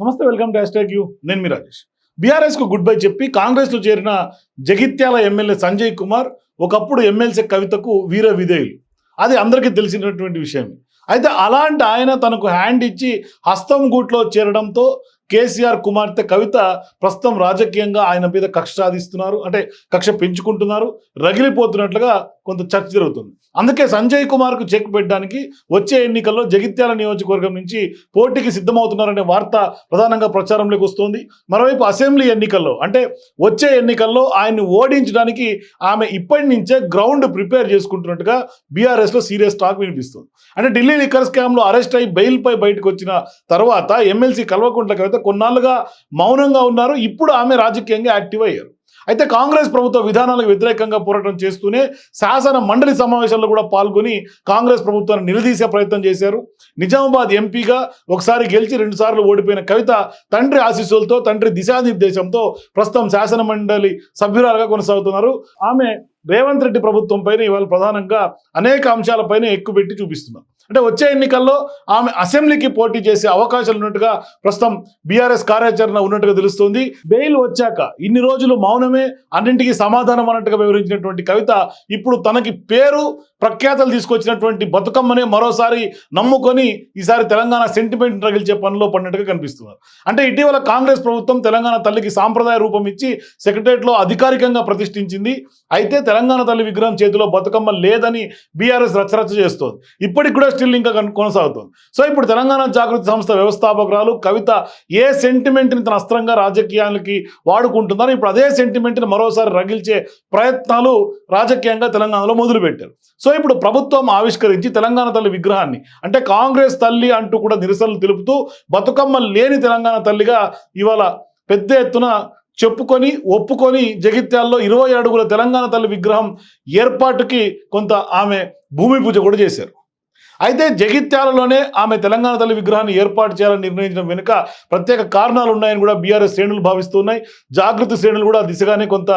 నమస్తే welcome to hash you. నేను మీ రాజేష్. బీఆర్ఎస్కు గుడ్ బై చెప్పి కాంగ్రెస్లో చేరిన జగిత్యాల ఎమ్మెల్యే సంజయ్ కుమార్ ఒకప్పుడు ఎమ్మెల్సీ కవితకు వీర విధేయులు. అది అందరికీ తెలిసినటువంటి విషయం అయితే అలాంటి ఆయన తనకు హ్యాండ్ ఇచ్చి హస్తం గూట్లో చేరడంతో కేసీఆర్ కుమార్తె కవిత ప్రస్తుతం రాజకీయంగా ఆయన మీద కక్ష సాధిస్తున్నారు. అంటే కక్ష పెంచుకుంటున్నారు. రగిలిపోతున్నట్లుగా కొంత చర్చ జరుగుతుంది. అందుకే సంజయ్ కుమార్కు చెక్ పెట్టడానికి వచ్చే ఎన్నికల్లో జగిత్యాల నియోజకవర్గం నుంచి పోటీకి సిద్ధమవుతున్నారనే వార్త ప్రధానంగా ప్రచారంలోకి వస్తోంది. మరోవైపు అసెంబ్లీ ఎన్నికల్లో అంటే వచ్చే ఎన్నికల్లో ఆయన్ని ఓడించడానికి ఆమె ఇప్పటి నుంచే గ్రౌండ్ ప్రిపేర్ చేసుకుంటున్నట్టుగా బీఆర్ఎస్లో సీరియస్ టాక్ వినిపిస్తుంది. అంటే ఢిల్లీ లిక్కర్ స్కామ్లో అరెస్ట్ అయి బెయిల్పై బయటకు వచ్చిన తర్వాత ఎమ్మెల్సీ కల్వకుంట్ల కవిత కొన్నాళ్ళుగా మౌనంగా ఉన్నారు. ఇప్పుడు ఆమె రాజకీయంగా యాక్టివ్ అయ్యారు. అయితే కాంగ్రెస్ ప్రభుత్వ విధానాలకు వ్యతిరేకంగా పోరాటం చేస్తూనే శాసన మండలి సమావేశాల్లో కూడా పాల్గొని కాంగ్రెస్ ప్రభుత్వాన్ని నిలదీసే ప్రయత్నం చేశారు. నిజామాబాద్ ఎంపీగా ఒకసారి గెలిచి రెండుసార్లు ఓడిపోయిన కవిత తండ్రి ఆశీస్సులతో తండ్రి దిశానిర్దేశంతో ప్రస్తుతం శాసన మండలి సభ్యురాలుగా కొనసాగుతున్నారు. ఆమె రేవంత్ రెడ్డి ప్రభుత్వం పైన ఇవాళ ప్రధానంగా అనేక అంశాలపైన ఎక్కువ పెట్టి చూపిస్తున్నారు. అంటే వచ్చే ఎన్నికల్లో ఆమె అసెంబ్లీకి పోటీ చేసే అవకాశాలు ఉన్నట్టుగా ప్రస్తుతం బీఆర్ఎస్ కార్యాచరణ ఉన్నట్టుగా తెలుస్తుంది. బెయిల్ వచ్చాక ఇన్ని రోజులు మౌనమే అన్నింటికీ సమాధానం అన్నట్టుగా వివరించినటువంటి కవిత ఇప్పుడు తనకి పేరు ప్రఖ్యాతలు తీసుకొచ్చినటువంటి బతుకమ్మనే మరోసారి నమ్ముకొని ఈసారి తెలంగాణ సెంటిమెంట్ రగిల్చే పనిలో పడినట్టుగా కనిపిస్తున్నారు. అంటే ఇటీవల కాంగ్రెస్ ప్రభుత్వం తెలంగాణ తల్లికి సాంప్రదాయ రూపం ఇచ్చి సెక్రటరియట్లో అధికారికంగా ప్రతిష్ఠించింది. అయితే తెలంగాణ తల్లి విగ్రహం చేతిలో బతుకమ్మ లేదని బీఆర్ఎస్ రచరచ చేస్తోంది. ఇప్పటికి కూడా స్టిల్ ఇంకా కన్- కొనసాగుతోంది. సో ఇప్పుడు తెలంగాణ జాగృతి సంస్థ వ్యవస్థాపకురాలు కవిత ఏ సెంటిమెంట్ని తన అస్త్రంగా రాజకీయాలకి వాడుకుంటున్నారో ఇప్పుడు అదే సెంటిమెంట్ని మరోసారి రగిల్చే ప్రయత్నాలు రాజకీయంగా తెలంగాణలో మొదలుపెట్టారు. సో ఇప్పుడు ప్రభుత్వం ఆవిష్కరించి తెలంగాణ తల్లి విగ్రహాన్ని అంటే కాంగ్రెస్ తల్లి అంటూ కూడా నిరసనలు తెలుపుతూ బతుకమ్మ లేని తెలంగాణ తల్లిగా ఇవాళ పెద్ద ఎత్తున చెప్పుకొని ఒప్పుకొని జగిత్యాల్లో ఇరవై అడుగుల తెలంగాణ తల్లి విగ్రహం ఏర్పాటుకి కొంత ఆమె భూమి పూజ కూడా చేశారు. అయితే జగిత్యాలలోనే ఆమె తెలంగాణ తల్లి విగ్రహాన్ని ఏర్పాటు చేయాలని నిర్ణయించడం వెనుక ప్రత్యేక కారణాలు ఉన్నాయని కూడా బీఆర్ఎస్ శ్రేణులు భావిస్తున్నాయి. జాగృతి శ్రేణులు కూడా దిశగానే కొంత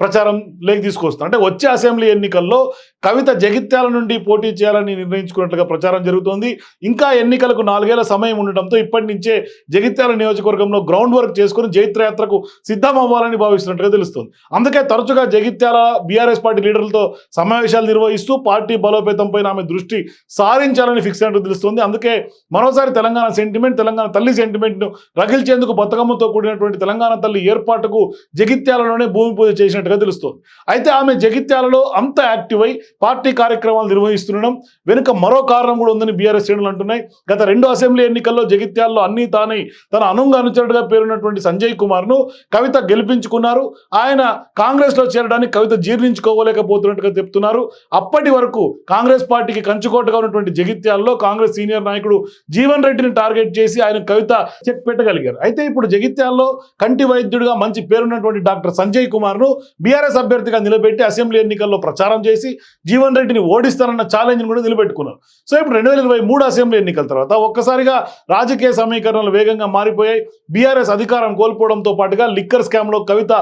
ప్రచారం లేకి తీసుకొస్తున్నారు. అంటే వచ్చే అసెంబ్లీ ఎన్నికల్లో కవిత జగిత్యాల నుండి పోటీ చేయాలని నిర్ణయించుకున్నట్లుగా ప్రచారం జరుగుతోంది. ఇంకా ఎన్నికలకు నాలుగేళ్ళ సమయం ఉండటంతో ఇప్పటి నుంచే జగిత్యాల నియోజకవర్గంలో గ్రౌండ్ వర్క్ చేసుకుని జైత్రయాత్రకు సిద్ధం అవ్వాలని భావిస్తున్నట్టుగా తెలుస్తుంది. అందుకే తరచుగా జగిత్యాల బీఆర్ఎస్ పార్టీ లీడర్లతో సమావేశాలు నిర్వహిస్తూ పార్టీ బలోపేతం పైన ఆమె దృష్టి సారి సాధించాలని ఫిక్స్ అయినట్టు తెలుస్తుంది. అందుకే మరోసారి తెలంగాణ సెంటిమెంట్ తెలంగాణ తల్లి సెంటిమెంట్ను రగిల్చేందుకు బతుకమ్మతో కూడినటువంటి తెలంగాణ తల్లి ఏర్పాటుకు జగిత్యాలలోనే భూమి పూజ చేసినట్టుగా తెలుస్తోంది. అయితే ఆమె జగిత్యాలలో అంత యాక్టివ్ అయి పార్టీ కార్యక్రమాలు నిర్వహిస్తుండడం వెనుక మరో కారణం కూడా ఉందని బీఆర్ఎస్ శ్రేణులు అంటున్నాయి. గత రెండు అసెంబ్లీ ఎన్నికల్లో జగిత్యాల్లో అన్ని తానై తన అనుంగ అనుచరుడుగా పేరున్నటువంటి సంజయ్ కుమార్ను కవిత గెలిపించుకున్నారు. ఆయన కాంగ్రెస్లో చేరడానికి కవిత జీర్ణించుకోలేకపోతున్నట్టుగా చెప్తున్నారు. అప్పటి వరకు కాంగ్రెస్ పార్టీకి కంచుకోటగా ఉన్నటువంటి జగిత్యాల్లో కాంగ్రెస్ సీనియర్ నాయకుడు జీవన్ రెడ్డిని టార్గెట్ చేసి ఆయన కవిత చెక్ పెట్టగలిగారు. అయితే ఇప్పుడు జగిత్యాల్లో కంటి వైద్యుడిగా మంచి పేరున్నటువంటి డాక్టర్ సంజయ్ కుమార్ను బీఆర్ఎస్ అభ్యర్థిగా నిలబెట్టి అసెంబ్లీ ఎన్నికల్లో ప్రచారం చేసి జీవన్ రెడ్డిని ఓడిస్తారన్న ఛాలెంజ్ని కూడా నిలబెట్టుకున్నారు. సో ఇప్పుడు రెండు వేల ఇరవై మూడు అసెంబ్లీ ఎన్నికల తర్వాత ఒక్కసారిగా రాజకీయ సమీకరణలు వేగంగా మారిపోయాయి. బీఆర్ఎస్ అధికారం కోల్పోవడంతో పాటుగా లిక్కర్ స్కామ్లో కవిత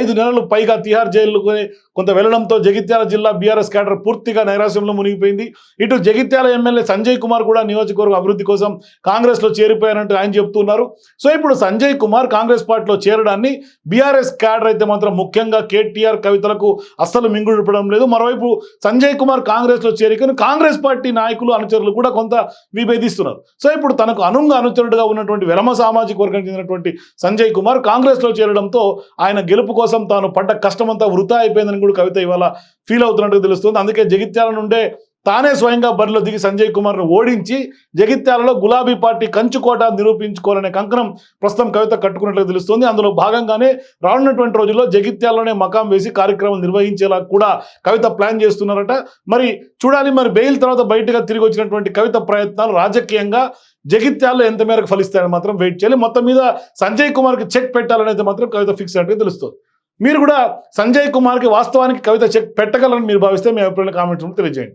ఐదు నెలలు పైగా తిహార్ జైలు కొంత వెళ్ళడంతో జగిత్యాల జిల్లా బీఆర్ఎస్ క్యాడర్ పూర్తిగా నైరాశ్యంలో మునిగిపోయింది. ఇటు జగిత్యాల ఎమ్మెల్యే సంజయ్ కుమార్ కూడా నియోజకవర్గ అభివృద్ధి కోసం కాంగ్రెస్లో చేరిపోయారంటూ ఆయన చెప్తున్నారు. సో ఇప్పుడు సంజయ్ కుమార్ కాంగ్రెస్ పార్టీలో చేరడాన్ని బీఆర్ఎస్ క్యాడర్ అయితే మాత్రం ముఖ్యంగా కేటీఆర్ కవితలకు అస్సలు మింగుడిపడం లేదు. మరోవైపు సంజయ్ కుమార్ కాంగ్రెస్లో చేరికను కాంగ్రెస్ పార్టీ నాయకులు అనుచరులు కూడా కొంత విభేదిస్తున్నారు. సో ఇప్పుడు తనకు అనుంగ అనుచరుడుగా ఉన్నటువంటి వెలమ సామాజిక వర్గం చెందినటువంటి సంజయ్ కుమార్ కాంగ్రెస్లో చేరడంతో ఆయన గెలుపు కోసం తాను పడ్డ కష్టమంతా వృధా అయిపోయిందని కూడా కవిత ఇవాళ ఫీల్ అవుతున్నట్టు తెలుస్తుంది. అందుకే జగిత్యాల నుండే తానే స్వయంగా బరిలో దిగి సంజయ్ కుమార్ను ఓడించి జగిత్యాలలో గులాబీ పార్టీ కంచుకోట నిరూపించుకోవాలనే కంకణం ప్రస్తుతం కవిత కట్టుకున్నట్లు తెలుస్తుంది. అందులో భాగంగానే రానున్నటువంటి రోజుల్లో జగిత్యాలలోనే మకాం వేసి కార్యక్రమం నిర్వహించేలా కూడా కవిత ప్లాన్ చేస్తున్నారట. మరి చూడాలి మరి బెయిల్ తర్వాత బయటగా తిరిగి వచ్చినటువంటి కవిత ప్రయత్నాలు రాజకీయంగా జగిత్యాల్లో ఎంత మేరకు ఫలిస్తాయని మాత్రం వెయిట్ చేయాలి. మొత్తం మీద సంజయ్ కుమార్కి చెక్ పెట్టాలనేది మాత్రం కవిత ఫిక్స్ అయినట్టుగా తెలుస్తుంది. మీరు కూడా సంజయ్ కుమార్కి వాస్తవానికి కవిత చెక్ పెట్టగలరని మీరు భావిస్తే మీ అభిప్రాయాలు కామెంట్స్ తెలియజేయండి.